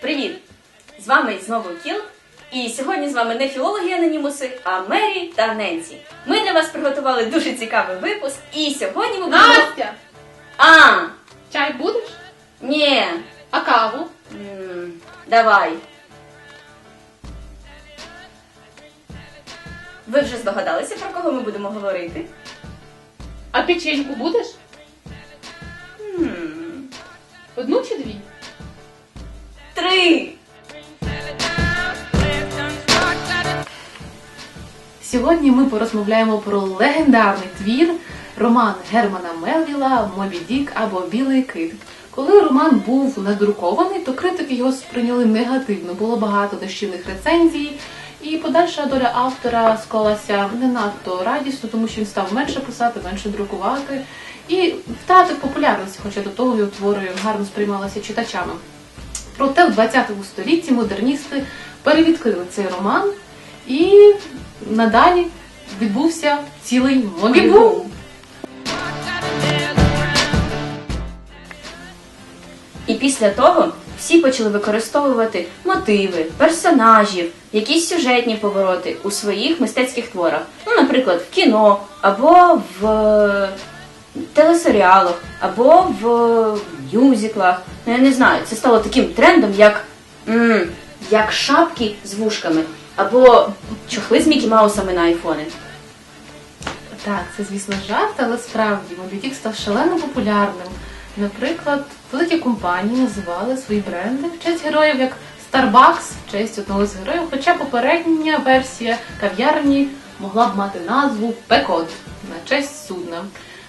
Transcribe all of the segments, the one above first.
Привіт! З вами знову Кіл. І сьогодні з вами не філологи анонімуси, а Мері та Ненсі. Ми для вас приготували дуже цікавий випуск, і сьогодні ми будемо. Настя, А! чай будеш? Ні. А каву? М, Давай. Ви вже здогадалися, про кого ми будемо говорити? А печеньку будеш? М, Одну чи дві? Три. Сьогодні ми порозмовляємо про легендарний твір роман Германа Мелвіла Мобі Дік або Білий кит. Коли роман був надрукований, то критики його сприйняли негативно. Було багато дощівних рецензій, і подальша доля автора склалася не надто радісно, тому що він став менше писати, менше друкувати і втратив популярність, хоча до того його твори гарно сприймалися читачами. Проте в 20 столітті модерністи перевідкрили цей роман, і надалі відбувся цілий мобібум. І після того всі почали використовувати мотиви, персонажів, якісь сюжетні повороти у своїх мистецьких творах. Ну, наприклад, в кіно, або в е, телесеріалах, або в мюзиклах. Ну, я не знаю, це стало таким трендом, як, як шапки з вушками, або чохли з Мікі Маусами на айфони. Так, це звісно жарт, але справді Мобі Дік став шалено популярним. Наприклад, великі компанії називали свої бренди в честь героїв як Starbucks в честь одного з героїв, хоча попередня версія кав'ярні могла б мати назву Пекот на честь судна.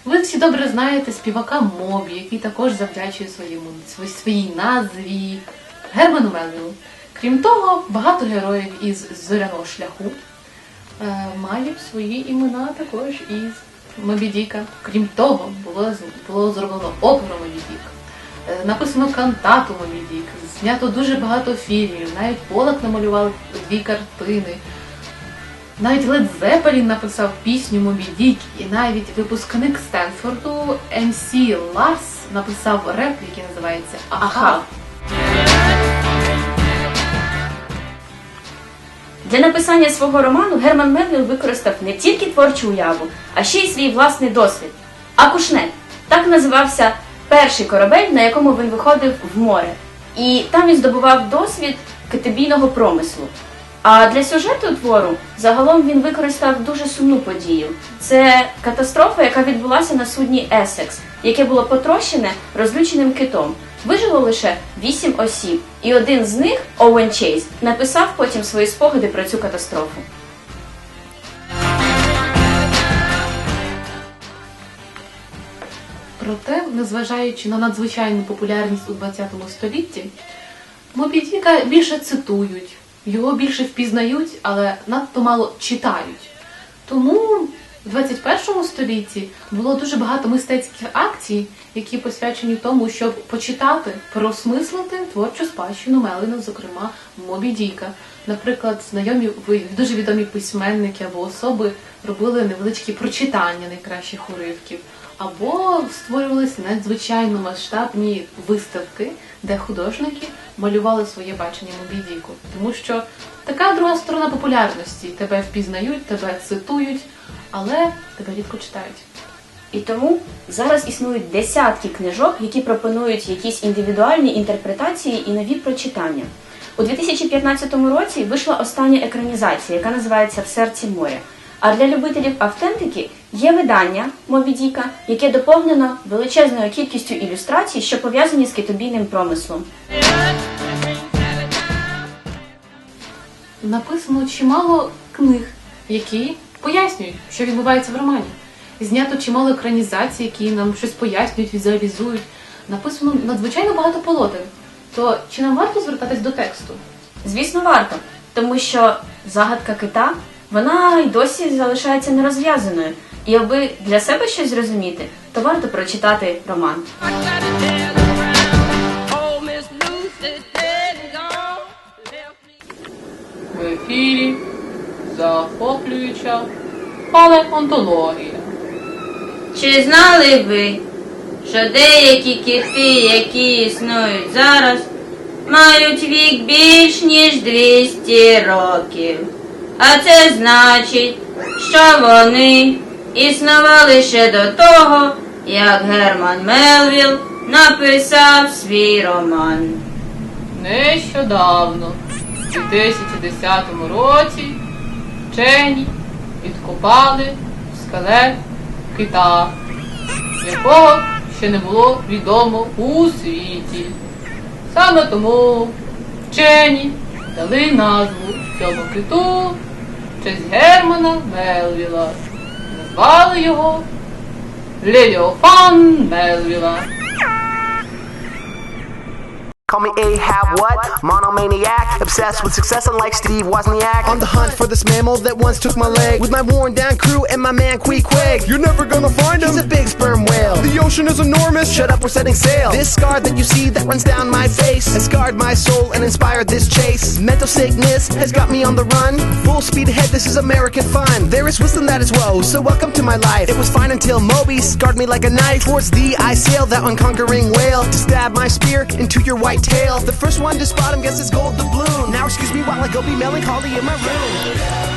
Ви всі добре знаєте співака Мобі, який також завдячує своєму свої- своїй назві Герману Мелвілу. Крім того, багато героїв із зоряного шляху е, мають свої імена також із Мобі Діка. Крім того, було, було зроблено оперу Мобі Дік. Е, Написано кантату Мобі Дік, знято дуже багато фільмів, навіть Полак намалював дві картини. Навіть Лед Зепелін написав пісню Мобі Дік, і навіть випускник Стенфорду МС Ларс написав реп, який називається Аха. Для написання свого роману Герман Мелвіл використав не тільки творчу уяву, а ще й свій власний досвід. Акушнет так називався перший корабель, на якому він виходив в море. І там він здобував досвід китибійного промислу. А для сюжету твору загалом він використав дуже сумну подію. Це катастрофа, яка відбулася на судні Есекс, яке було потрощене розлюченим китом. Вижило лише вісім осіб, і один з них, Оуен Чейз, написав потім свої спогади про цю катастрофу. Проте, незважаючи на надзвичайну популярність у ХХ столітті, Мобі Діка більше цитують, його більше впізнають, але надто мало читають. Тому в 21 столітті було дуже багато мистецьких акцій, які посвячені тому, щоб почитати, просмислити творчу спадщину Мелина, зокрема Мобі Діка. Наприклад, знайомі дуже відомі письменники або особи робили невеличкі прочитання найкращих уривків, або створювалися надзвичайно масштабні виставки, де художники малювали своє бачення Мобі Діку. Тому що така друга сторона популярності тебе впізнають, тебе цитують, але тебе рідко читають. І тому зараз існують десятки книжок, які пропонують якісь індивідуальні інтерпретації і нові прочитання. У 2015 році вийшла остання екранізація, яка називається В серці моря. А для любителів автентики є видання Мобі Діка, яке доповнено величезною кількістю ілюстрацій, що пов'язані з китобійним промислом. Написано чимало книг, які пояснюють, що відбувається в романі. Знято чимало екранізацій, які нам щось пояснюють, візуалізують. Написано надзвичайно багато полотен. То чи нам варто звертатись до тексту? Звісно, варто, тому що загадка кита вона й досі залишається нерозв'язаною. І аби для себе щось зрозуміти, то варто прочитати роман. В ефірі захоплююча палеонтологія. Чи знали ви, що деякі кити, які існують зараз, мають вік більш ніж 200 років? А це значить, що вони існували ще до того, як Герман Мелвіл написав свій роман. Нещодавно, у 2010 році, вчені відкопали скелет кита, якого ще не було відомо у світі. Саме тому вчені дали назву цьому киту честь Германа Мелвіла. Назвали його Левіофан Мелвіла. Call me Ahab, what? Monomaniac, obsessed with success unlike Steve Wozniak. On the hunt for this mammal that once took my leg. With my worn down crew and my man Quee Quig. You're never gonna find him. He's a big sperm whale. The ocean is enormous. Shut up, we're setting sail. This scar that you see that runs down my face Has scarred my soul and inspired this chase. Mental sickness has got me on the run. Full speed ahead, this is American fun. There is wisdom that is woe, so welcome to my life. It was fine until Moby scarred me like a knife. Towards thee I sail, that unconquering whale To stab my spear into your white The first one to spot him gets his gold doubloon Now excuse me while I go be melancholy in my room